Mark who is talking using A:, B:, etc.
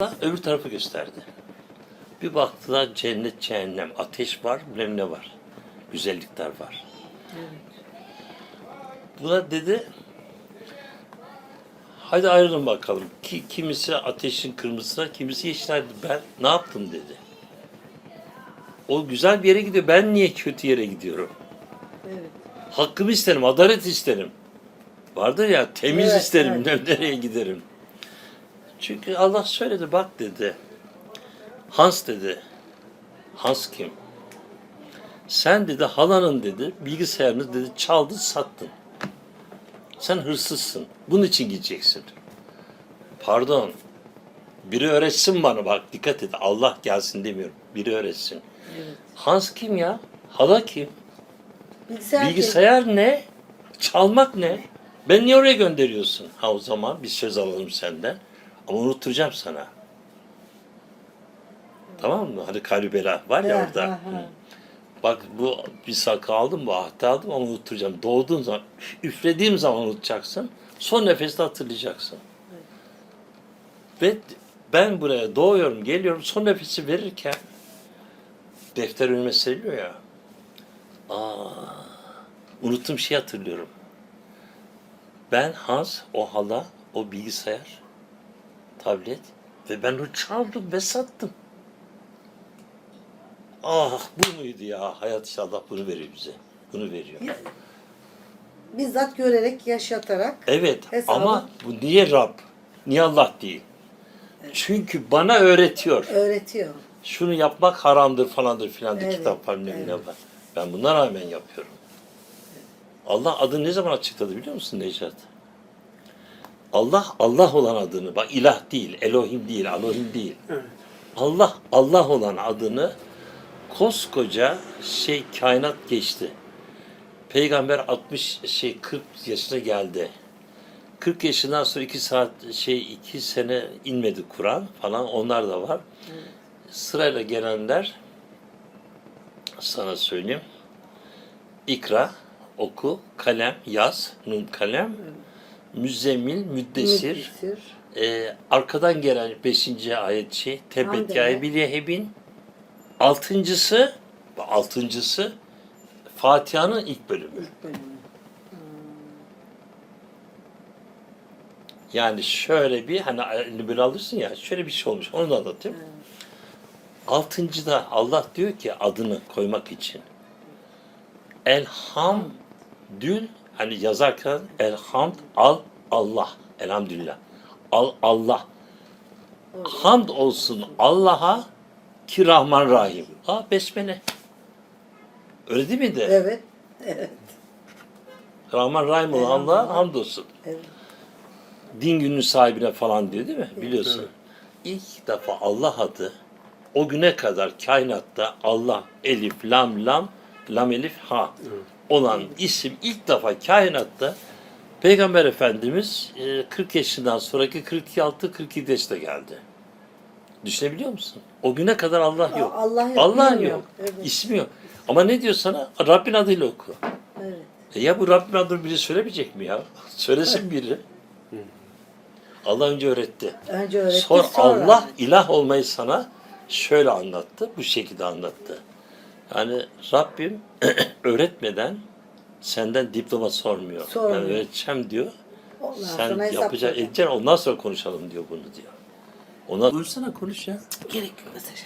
A: Öbür tarafı gösterdi. Bir baktılar cennet cehennem. Ateş var, bilmem ne var. Güzellikler var. Buna dedi hadi ayrılın bakalım. Ki, kimisi ateşin kırmızısına, kimisi yeşile. Ben ne yaptım dedi. O güzel bir yere gidiyor. Ben niye kötü yere gidiyorum?
B: Evet.
A: Hakkımı isterim, adalet isterim. Vardır ya temiz
B: Evet,
A: isterim,
B: evet.
A: nereye giderim. Çünkü Allah söyledi bak dedi. Hans dedi. Hans kim? Sen dedi halanın dedi bilgisayarını dedi çaldı sattın. Sen hırsızsın. Bunun için gideceksin. Pardon. Biri öğretsin bana bak dikkat et. Allah gelsin demiyorum. Biri öğretsin.
B: Evet.
A: Hans kim ya? Hala kim?
B: Bilgisayar,
A: Bilgisayar ne? Çalmak ne? Ben niye oraya gönderiyorsun? Ha o zaman bir söz alalım senden. Ama unutturacağım sana. Tamam mı? Hani kalbela var ya orada. Hı. Bak bu bir sakı aldım, bu ahdi aldım ama unutturacağım. Doğduğun zaman, üflediğim zaman unutacaksın. Son nefeste hatırlayacaksın. Ve ben buraya doğuyorum, geliyorum. Son nefesi verirken defter önüme seriliyor ya. Aa, unuttuğum şeyi hatırlıyorum. Ben Hans, o hala, o bilgisayar, tablet ve ben onu çaldım ve sattım. Ah bu muydu ya? Hayat inşallah bunu veriyor bize. Bunu veriyor.
B: Bizzat görerek, yaşatarak.
A: Evet
B: Hesabı-
A: ama bu niye Rab? Niye Allah değil? Çünkü bana öğretiyor.
B: öğretiyor.
A: Şunu yapmak haramdır falandır filan diye
B: Evet,
A: kitap var ne
B: evet.
A: var. Ben buna rağmen yapıyorum. Allah adını ne zaman açıkladı biliyor musun Necdet? Allah Allah olan adını bak ilah değil, Elohim değil, Elohim değil. Allah Allah olan adını koskoca şey kainat geçti. Peygamber 60 şey 40 yaşına geldi. 40 yaşından sonra 2 saat şey 2 sene inmedi Kur'an falan onlar da var. Sırayla gelenler sana söyleyeyim. İkra, oku, kalem, yaz, nun kalem, müzzemmil, müddessir,
B: Müddessir.
A: ee, arkadan gelen 5. ayet şey
B: Hamdele.
A: ya Biliyehebin altıncısı altıncısı Fatiha'nın ilk bölümü.
B: İlk bölümü.
A: Yani şöyle bir hani elini bir alırsın ya şöyle bir şey olmuş onu da anlatayım. Altıncıda Allah diyor ki adını koymak için Elhamdül hani yazarken Elhamd al Allah elhamdülillah al Allah hamd olsun Allah'a ki Rahman Rahim. Aa besmele. Öyle değil miydi?
B: Evet. Evet.
A: Rahman Rahim olan Allah'a hamdolsun.
B: Evet.
A: din günün sahibine falan diyor değil mi? Biliyorsun. İlk defa Allah adı o güne kadar kainatta Allah elif lam lam lam elif ha olan isim ilk defa kainatta Peygamber Efendimiz e, 40 yaşından sonraki 46 47 yaşta geldi. Düşünebiliyor musun? O güne kadar Allah yok.
B: Allah yok,
A: Allah
B: bilmiyor.
A: yok.
B: Evet.
A: İsmi yok. Ama ne diyor sana? Rabbin adıyla oku.
B: Evet.
A: E ya bu Rabbin adını biri söylemeyecek mi ya? Söylesin biri. Allah önce öğretti.
B: Önce öğretti
A: Sonra,
B: sonra.
A: Allah ilah olmayı sana şöyle anlattı, bu şekilde anlattı. Yani Rabbim öğretmeden senden diploma sormuyor.
B: Sormuyor.
A: Ben öğreteceğim diyor.
B: Ondan
A: Sen
B: verecek.
A: edeceksin, ondan sonra konuşalım diyor bunu diyor. Ona Buyursana konuş ya.
B: Gerek yok mesaj.